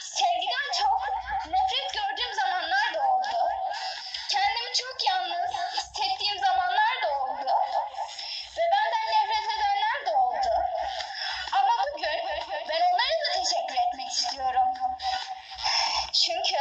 Sevgiden çok nefret gördüğüm zamanlar da oldu. Kendimi çok yalnız hissettiğim zamanlar da oldu. Ve benden nefret edenler de oldu. Ama bugün ben onlara da teşekkür etmek istiyorum. Çünkü